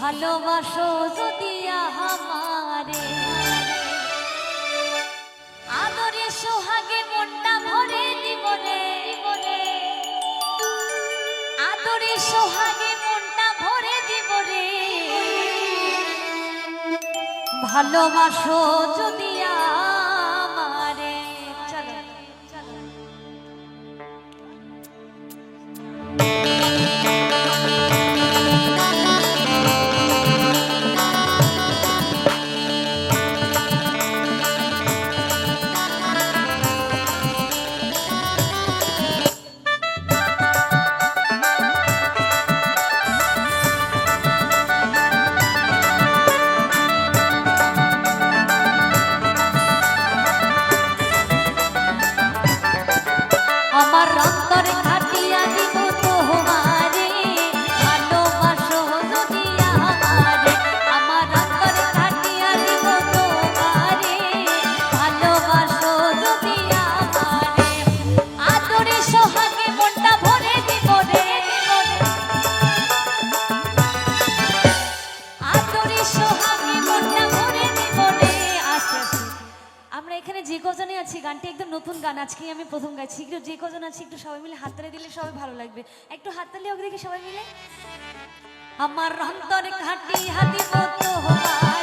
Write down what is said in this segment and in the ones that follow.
ভালোবাসো যদি আমারে। আদরে সোহাগে মনটা ভরে দিবনে আদরে সোহাগে মনটা ভরে দিবরে ভালোবাসো যদি গানটি একদম নতুন গান, আজকেই আমি প্রথম গাইছি। একটু যে কজন আছে একটু সবাই মিলে হাততালি দিলে সবাই ভালো লাগবে। একটু হাততালি ওকে দেখে সবাই মিলে। আমার অন্তরে ঘাটি হাতি মতো হওয়া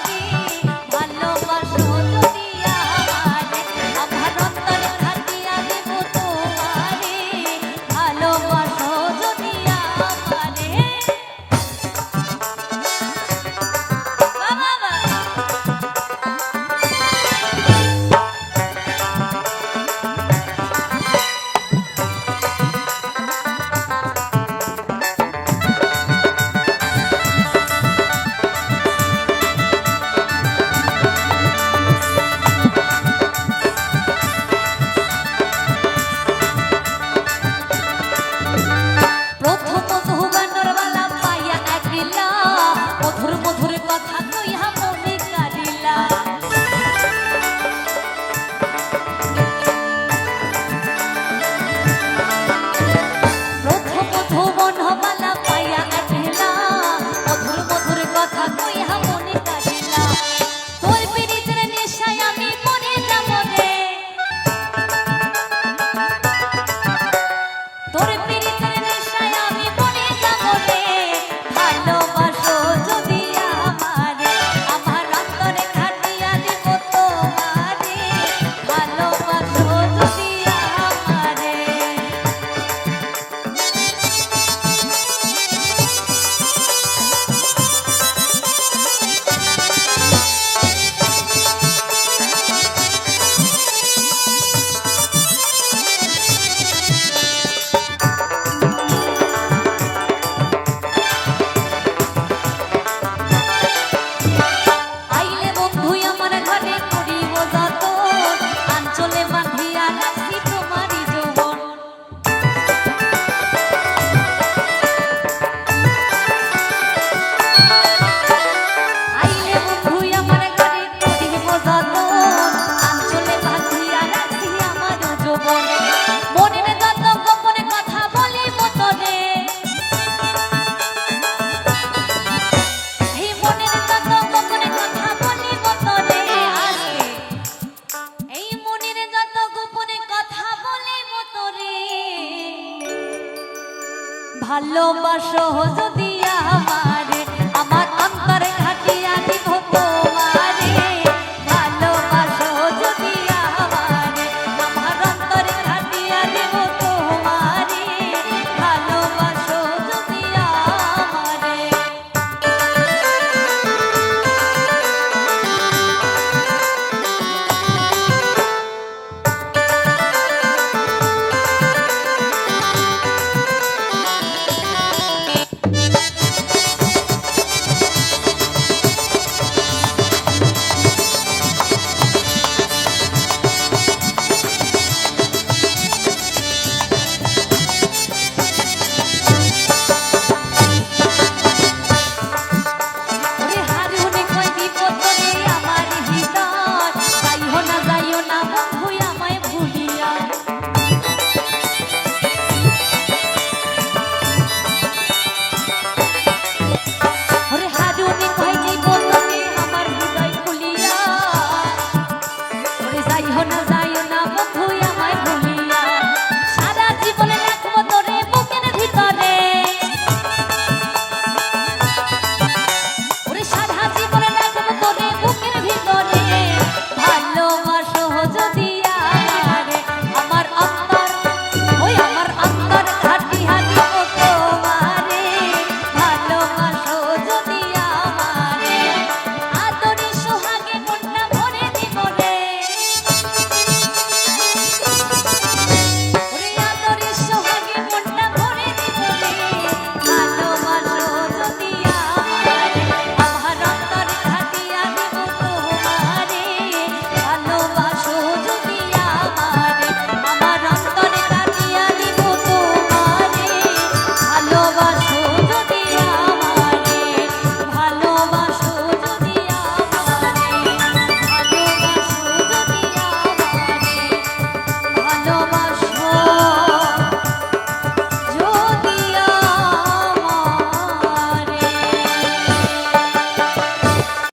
ভালোবাসো যদি আমার